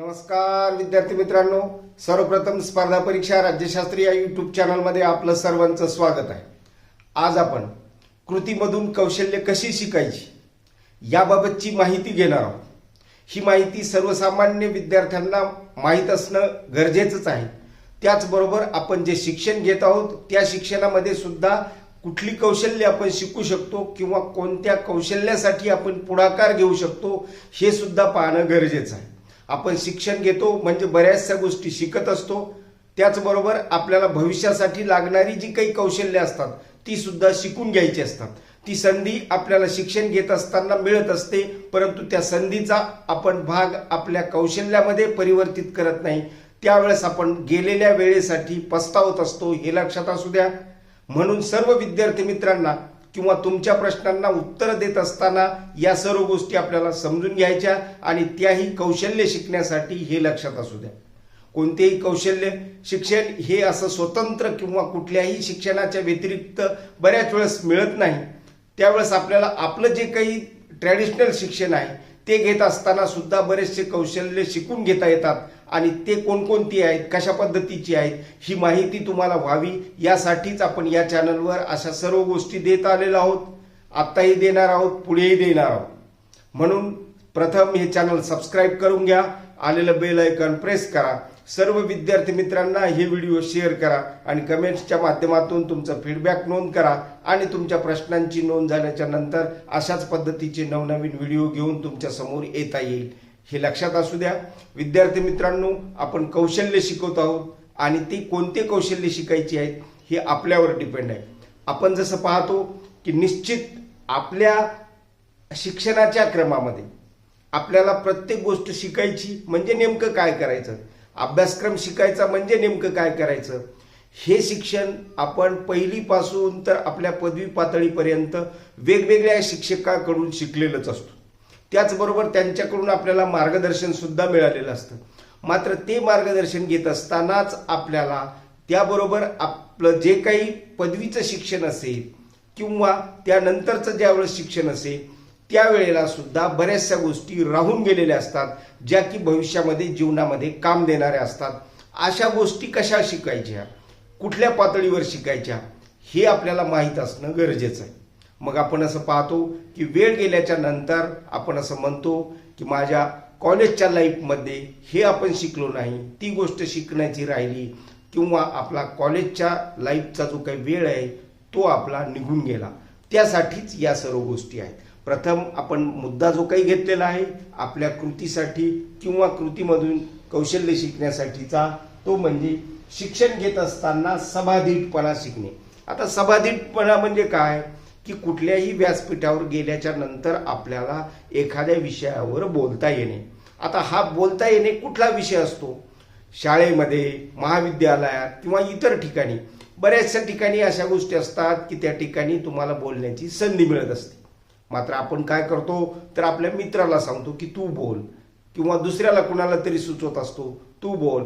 नमस्कार विद्यार्थी मित्रांनो. सर्वप्रथम स्पर्धा परीक्षा राज्यशास्त्री या युट्यूब चॅनलमध्ये आपलं सर्वांचं स्वागत आहे. आज आपण कृतीमधून कौशल्य कशी शिकायची याबाबतची माहिती घेणार आहोत. ही माहिती सर्वसामान्य विद्यार्थ्यांना माहीत असणं गरजेचंच आहे. त्याचबरोबर आपण जे शिक्षण घेत आहोत त्या शिक्षणामध्ये सुद्धा कुठली कौशल्य आपण शिकू शकतो किंवा कोणत्या कौशल्यासाठी आपण पुढाकार घेऊ शकतो हे सुद्धा पाहणं गरजेचं आहे. आपण शिक्षण घेतो म्हणजे बऱ्याचशा गोष्टी शिकत असतो. त्याचबरोबर आपल्याला भविष्यासाठी लागणारी जी काही कौशल्य असतात ती सुद्धा शिकून घ्यायची असतात. ती संधी आपल्याला शिक्षण घेत असताना मिळत असते परंतु त्या संधीचा आपण भाग आपल्या कौशल्यामध्ये परिवर्तित करत नाही. त्यावेळेस आपण गेलेल्या वेळेसाठी पस्तावत असतो हे लक्षात असू द्या. म्हणून सर्व विद्यार्थी मित्रांना किंवा तुमच्या प्रश्नांना उत्तर देत असताना या सर्व गोष्टी आपल्याला समजून घ्यायच्या आणि त्याही कौशल्य शिकण्यासाठी हे लक्षात असू द्या. कोणतेही कौशल्य शिक्षण हे असं स्वतंत्र किंवा कुठल्याही शिक्षणाच्या व्यतिरिक्त बऱ्याच वेळेस मिळत नाही. त्यावेळेस आपल्याला आपलं जे काही ट्रॅडिशनल शिक्षण आहे ते घेत असताना सुद्धा बरेचसे कौशल्य शिकून घेता येतात. आणि ते कोणकोणती आहेत कशा पद्धतीची आहेत ही माहिती तुम्हाला व्हावी. यासाठीच आपण या चॅनलवर अशा सर्व गोष्टी देत आलेलो आहोत. आत्ताही देणार आहोत पुढेही देणार आहोत. म्हणून प्रथम हे चॅनल सबस्क्राईब करून घ्या आलेलं बेल आयकॉन प्रेस करा. सर्व विद्यार्थी मित्रांना हे व्हिडिओ शेअर करा आणि कमेंट्सच्या माध्यमातून तुमचा फीडबॅक नोंद करा आणि तुमच्या प्रश्नांची नोंद झाल्याच्यानंतर अशाच पद्धतीचे नवनवीन व्हिडिओ घेऊन तुमच्यासमोर येता येईल. हे लक्षात असू द्या. विद्यार्थी मित्रांनो आपण कौशल्य शिकवत आहोत आणि ती कोणते कौशल्य शिकायची आहेत हे आपल्यावर डिपेंड आहे. आपण जसं पाहतो की निश्चित आपल्या शिक्षणाच्या क्रमामध्ये आपल्याला प्रत्येक गोष्ट शिकायची म्हणजे नेमकं काय करायचं? अभ्यासक्रम शिकायचा म्हणजे नेमकं काय करायचं? हे शिक्षण आपण पहिलीपासून तर आपल्या पदवी पातळीपर्यंत वेगवेगळ्या शिक्षकाकडून शिकलेलंच असतो. त्याचबरोबर त्यांच्याकडून आपल्याला मार्गदर्शन सुद्धा मिळालेलं असतं. मात्र ते मार्गदर्शन घेत असतानाच आपल्याला त्याबरोबर आपलं जे काही पदवीचं शिक्षण असेल किंवा त्यानंतरचं ज्यावेळेस शिक्षण असेल त्यावेळेला सुद्धा बऱ्याचशा गोष्टी राहून गेलेल्या असतात ज्या की भविष्यामध्ये जीवनामध्ये काम देणाऱ्या असतात. अशा गोष्टी कशा शिकायच्या? कुठल्या पातळीवर शिकायच्या? हे आपल्याला माहीत असणं गरजेचं आहे. मग आपण असं पाहतो की वेळ गेल्याच्यानंतर आपण असं म्हणतो की माझ्या कॉलेजच्या लाईफमध्ये हे आपण शिकलो नाही ती गोष्ट शिकण्याची राहिली किंवा आपला कॉलेजच्या लाईफचा जो काही वेळ आहे तो आपला निघून गेला. त्यासाठीच या सर्व गोष्टी आहेत. प्रथम आपण मुद्दा जो काही घेतलेला आहे आपल्या कृतीसाठी किंवा कृतीमधून कौशल्य शिकण्यासाठीचा तो म्हणजे शिक्षण घेत असताना सभाधीटपणा शिकणे. आता सभाधीटपणा म्हणजे काय? की कुठल्याही व्यासपीठावर गेल्याच्यानंतर आपल्याला एखाद्या विषयावर बोलता येणे. आता हा बोलता येणे कुठला विषय असतो? शाळेमध्ये महाविद्यालयात किंवा इतर ठिकाणी. बऱ्याचशा ठिकाणी अशा गोष्टी असतात की त्या ठिकाणी तुम्हाला बोलण्याची संधी मिळत असते. मात्र आपण काय करतो? तर आपल्या मित्राला सांगतो की तू बोल. किंवा दुसऱ्याला कुणाला तरी सुचवत असतो तू बोल.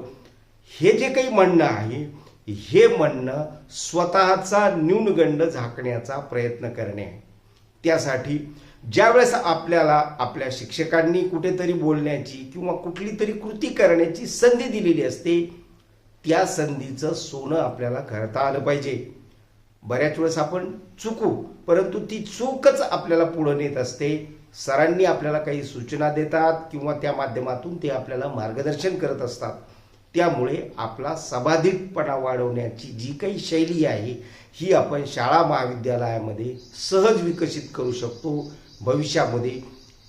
हे जे काही म्हणणं आहे हे म्हणणं स्वतःचा न्यूनगंड झाकण्याचा प्रयत्न करणे. त्यासाठी ज्यावेळेस आपल्याला आपल्या शिक्षकांनी कुठेतरी बोलण्याची किंवा कुठली तरी कृती करण्याची संधी दिलेली असते त्या संधीचं सोनं आपल्याला करता आलं पाहिजे. बऱ्याच वेळेस आपण चुकू परंतु ती चूकच आपल्याला पुढं नेत असते. सरांनी आपल्याला काही सूचना देतात किंवा त्या माध्यमातून ते आपल्याला मार्गदर्शन करत असतात. त्यामुळे आपला सबाधितपणा वाढवण्याची जी काही शैली आहे ही आपण शाळा महाविद्यालयामध्ये सहज विकसित करू शकतो. भविष्यामध्ये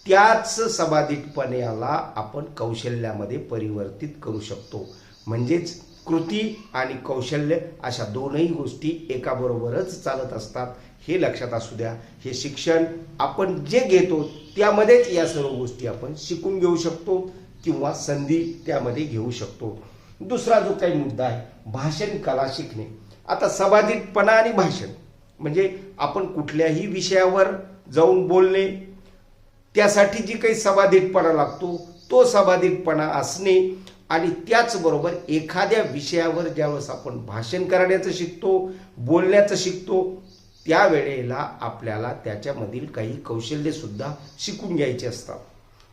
त्याच सबाधितपणाला आपण कौशल्यामध्ये परिवर्तित करू शकतो. म्हणजेच कृती आणि कौशल्य अशा दोनही गोष्टी एकाबरोबरच चालत असतात हे लक्षात असू द्या. हे शिक्षण आपण जे घेतो त्यामध्येच या सर्व गोष्टी आपण शिकून घेऊ शकतो किंवा संधी त्यामध्ये घेऊ शकतो. दुसरा जो काही मुद्दा आहे भाषण कला शिकणे. आता सभाधितपणा आणि भाषण म्हणजे आपण कुठल्याही विषयावर जाऊन बोलणे त्यासाठी जी काही सभाधितपणा लागतो तो सभाधितपणा असणे आणि त्याचबरोबर एखाद्या विषयावर ज्यावेळेस आपण भाषण करण्याचं शिकतो बोलण्याचं शिकतो त्यावेळेला आपल्याला त्याच्यामधील काही कौशल्यसुद्धा शिकून घ्यायचे असतात.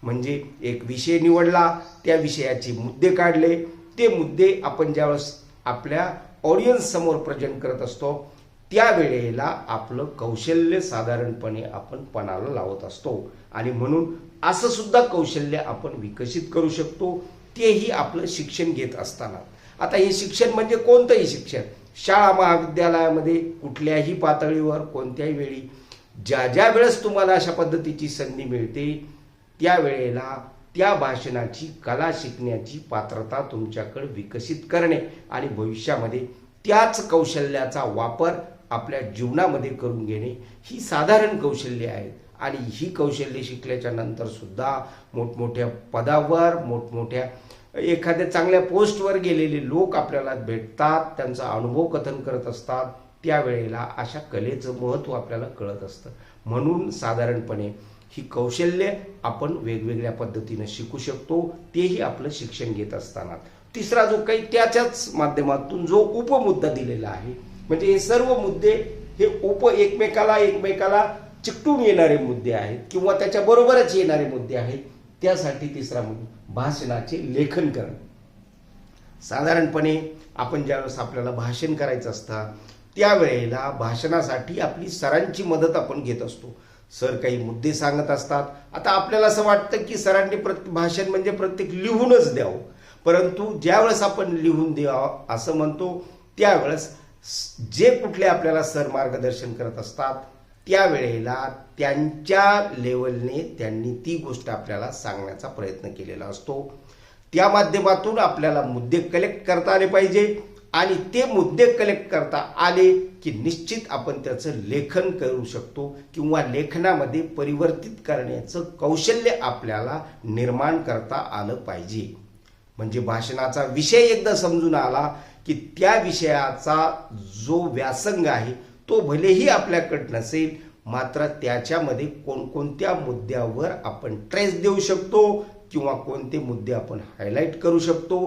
म्हणजे एक विषय निवडला त्या विषयाचे मुद्दे काढले ते मुद्दे आपण ज्यावेळेस आपल्या ऑडियन्स समोर प्रेझेंट करत असतो त्यावेळेला आपलं कौशल्य साधारणपणे आपण पणाला लावत असतो. आणि म्हणून असं सुद्धा कौशल्य आपण विकसित करू शकतो तेही आपलं शिक्षण घेत असताना. आता हे शिक्षण म्हणजे कोणतंही शिक्षण? शाळा महाविद्यालयामध्ये कुठल्याही पातळीवर कोणत्याही वेळी ज्या ज्या वेळेस तुम्हाला अशा पद्धतीची संधी मिळते त्यावेळेला त्या भाषणाची कला शिकण्याची पात्रता तुमच्याकडे विकसित करणे आणि भविष्यामध्ये त्याच कौशल्याचा वापर आपल्या जीवनामध्ये करून घेणे ही साधारण कौशल्ये आहेत. आणि ही कौशल्ये शिकल्याच्या नंतरसुद्धा मोठमोठ्या पदावर मोठमोठ्या एखाद्या चांगल्या पोस्टवर गेलेले लोक आपल्याला भेटतात त्यांचा अनुभव कथन करत असतात. त्यावेळेला अशा कलेचं महत्त्व आपल्याला कळत असतं. म्हणून साधारणपणे ही कौशल्य आपण वेगवेगळ्या पद्धतीनं शिकू शकतो तेही आपलं शिक्षण घेत असताना. तिसरा जो काही त्याच्याच माध्यमातून जो उपमुद्दा दिलेला आहे म्हणजे हे सर्व मुद्दे हे उप एकमेकाला एकमेकाला चिकटून येणारे मुद्दे आहेत किंवा त्याच्या बरोबरच येणारे मुद्दे आहेत त्यासाठी तिसरा मुद्दा भाषणाचे लेखन करणं. साधारणपणे आपण ज्यावेळेस आपल्याला भाषण करायचं असतं त्यावेळेला भाषणासाठी आपली सरांची मदत आपण घेत असतो. सर काही मुद्दे सांगत असतात. आता आपल्याला असं वाटतं की सरांनी प्रत भाषण म्हणजे प्रत्येक लिहूनच द्यावं. परंतु ज्यावेळेस आपण लिहून द्यावं असं म्हणतो त्यावेळेस जे कुठले आपल्याला सर मार्गदर्शन करत असतात त्यावेळेला त्यांच्या लेवलने त्यांनी ती गोष्ट आपल्याला सांगण्याचा प्रयत्न केलेला असतो. त्या माध्यमातून आपल्याला मुद्दे कलेक्ट करता आले पाहिजे. आणि ते मुद्दे कलेक्ट करता आले की निश्चित आपण त्याचं लेखन करू शकतो किंवा लेखनामध्ये परिवर्तित करण्याचं कौशल्य आपल्याला निर्माण करता आलं पाहिजे. म्हणजे भाषणाचा विषय एकदा समजून आला की त्या विषयाचा जो व्यासंग आहे तो भलेही आपल्याकडं नसेल मात्र त्याच्यामध्ये कोणकोणत्या मुद्द्यावर आपण ट्रेस देऊ शकतो किंवा कोणते मुद्दे आपण हायलाईट करू शकतो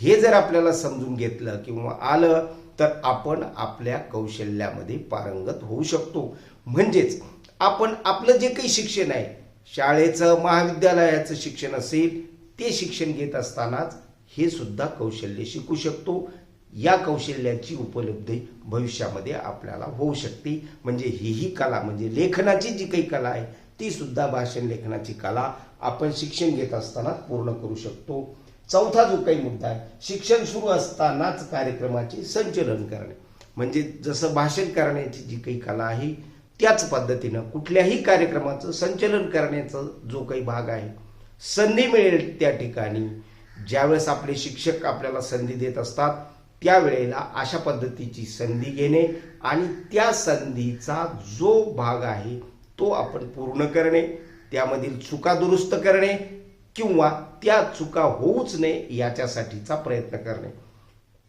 हे जर आपल्याला समजून घेतलं किंवा आलं तर आपण आपल्या कौशल्यामध्ये पारंगत होऊ शकतो. म्हणजेच आपण आपलं जे काही शिक्षण आहे शाळेचं महाविद्यालयाचं शिक्षण असेल ते शिक्षण घेत असतानाच हे सुद्धा कौशल्य शिकू शकतो. या कौशल्याची उपलब्धी भविष्यामध्ये आपल्याला होऊ शकते. म्हणजे ही ही कला म्हणजे लेखनाची जी काही कला आहे ती सुद्धा भाषण लेखनाची कला आपण शिक्षण घेत असताना पूर्ण करू शकतो. चौथा जो काही मुद्दा आहे शिक्षण सुरू असतानाच कार्यक्रमाचे संचलन करणे. म्हणजे जसं भाषण करण्याची जी काही कला आहे त्याच पद्धतीनं कुठल्याही कार्यक्रमाचं संचलन करण्याचा जो काही भाग आहे संधी मिळेल त्या ठिकाणी. ज्यावेळेस आपले शिक्षक आपल्याला संधी देत असतात त्यावेळेला अशा पद्धतीची संधी घेणे आणि त्या संधीचा जो भाग आहे तो आपण पूर्ण करणे त्यामधील चुका दुरुस्त करणे किंवा त्या चुका होऊच नये याच्यासाठीचा प्रयत्न करणे.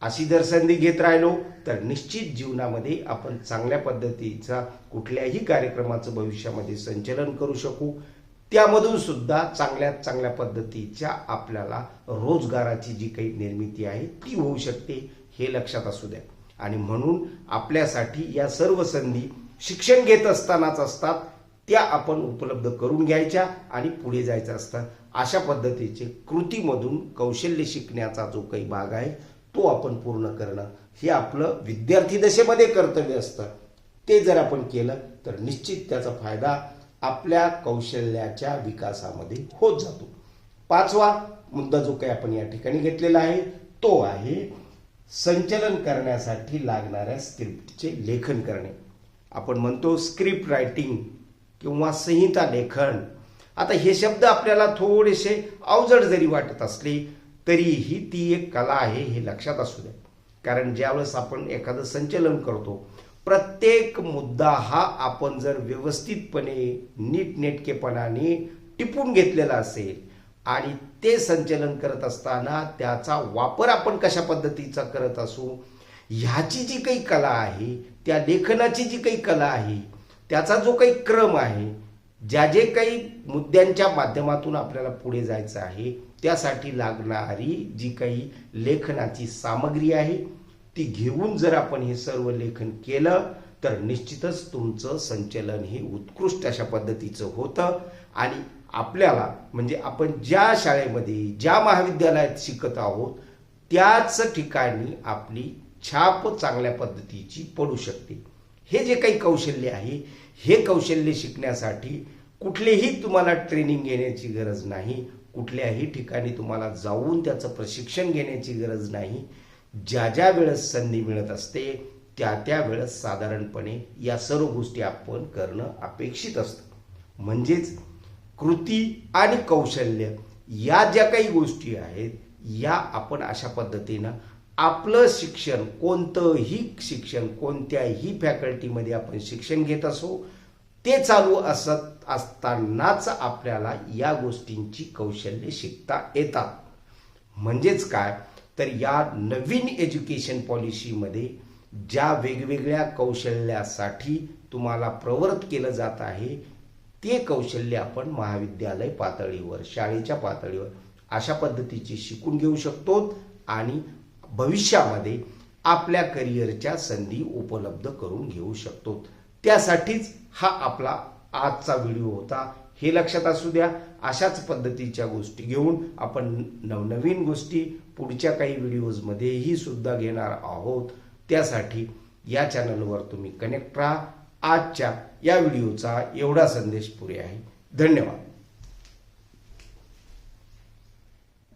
अशी जर संधी घेत राहिलो तर निश्चित जीवनामध्ये आपण चांगल्या पद्धतीचा कुठल्याही कार्यक्रमाचं भविष्यामध्ये संचलन करू शकू. त्यामधून सुद्धा चांगल्या चांगल्या पद्धतीच्या आपल्याला रोजगाराची जी काही निर्मिती आहे ती होऊ शकते हे लक्षात असू द्या. आणि म्हणून आपल्यासाठी या सर्व संधी शिक्षण घेत असतानाच असतात त्या आपण उपलब्ध करून घ्यायच्या आणि पुढे जायचं असतं. अशा पद्धतीचे कृतीमधून कौशल्य शिकण्याचा जो काही भाग आहे तो आपण पूर्ण करणं हे आपलं विद्यार्थी दशेमध्ये कर्तव्य असतं. ते जर आपण केलं तर निश्चित त्याचा फायदा आपल्या कौशल्याच्या विकासामध्ये होत जातो. पाचवा मुद्दा जो काही आपण या ठिकाणी घेतलेला आहे तो आहे संचलन करण्यासाठी लागणाऱ्या स्क्रिप्टचे लेखन करणे. आपण म्हणतो स्क्रिप्ट रायटिंग किंवा संहिता लेखन. आता हे शब्द आपल्याला थोडेसे अवजड जरी वाटत असले तरीही ती एक कला आहे हे लक्षात असू द्या. कारण ज्यावेळेस आपण एखादं संचलन करतो प्रत्येक मुद्दा हा आपण जर व्यवस्थितपणे नीटनेटकेपणाने टिपून घेतलेला असेल आणि ते संचलन करत असताना त्याचा वापर आपण कशा पद्धतीचा करत असू ह्याची जी काही कला आहे त्या लेखनाची जी काही कला आहे त्याचा जो काही क्रम आहे ज्या जे काही मुद्द्यांच्या माध्यमातून आपल्याला पुढे जायचं आहे त्यासाठी लागणारी जी काही लेखनाची सामग्री आहे ती घेऊन जर आपण हे सर्व लेखन केलं तर निश्चितच तुमचं संचलन हे उत्कृष्ट अशा पद्धतीचं होतं. आणि आपल्याला म्हणजे आपण ज्या शाळेमध्ये ज्या महाविद्यालयात शिकत आहोत त्याच ठिकाणी आपली छाप चांगल्या पद्धतीची पडू शकते. हे जे काही कौशल्य आहे हे कौशल्य शिकण्यासाठी कुठलेही तुम्हाला ट्रेनिंग घेण्याची गरज नाही कुठल्याही ठिकाणी तुम्हाला जाऊन त्याचं प्रशिक्षण घेण्याची गरज नाही. ज्या ज्या वेळेस संधी मिळत असते त्या त्या वेळेस साधारणपणे या सर्व गोष्टी आपण करणं अपेक्षित असतं. म्हणजेच कृती आणि कौशल्य या ज्या काही गोष्टी आहेत या आपण अशा पद्धतीनं आपलं शिक्षण कोणतंही शिक्षण कोणत्याही फॅकल्टीमध्ये आपण शिक्षण घेत असो ते चालू असत असतानाच आपल्याला या गोष्टींची कौशल्य शिकता येतात. म्हणजेच काय? तर या नवीन एज्युकेशन पॉलिसीमध्ये ज्या वेगवेगळ्या कौशल्यासाठी तुम्हाला प्रवृत्त केलं जात आहे ते कौशल्य आपण महाविद्यालय पातळीवर शाळेच्या पातळीवर अशा पद्धतीची शिकून घेऊ शकतो आणि भविष्यामध्ये आपल्या करिअरच्या संधी उपलब्ध करून घेऊ शकतो. त्यासाठीच हा आपला आजचा व्हिडिओ होता. हे लक्षात असू द्या. अशाच पद्धतीच्या गोष्टी घेऊन आपण नवनवीन गोष्टी पुढच्या काही व्हिडिओजमध्येही सुद्धा घेणार आहोत. त्यासाठी या चॅनलवर तुम्ही कनेक्ट राहा. आजच्या या व्हिडिओचा एवढा संदेश पुरे आहे. धन्यवाद.